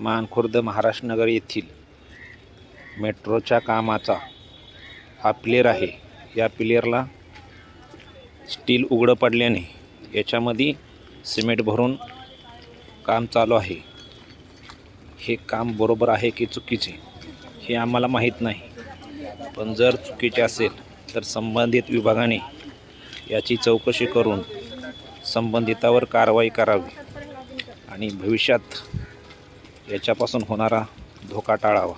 मानखुर्द महाराष्ट्रनगर येथील मेट्रोच्या कामाचा हा प्लेअर आहे. या प्लेअरला स्टील उघडं पडल्याने याच्यामध्ये सिमेंट भरून काम चालू आहे. हे काम बरोबर आहे की चुकीचे हे आम्हाला माहीत नाही. पण जर चुकीचे असेल तर संबंधित विभागाने याची चौकशी करून संबंधितावर कारवाई करावी आणि भविष्यात याच्यापासून होणारा धोका टाळावा.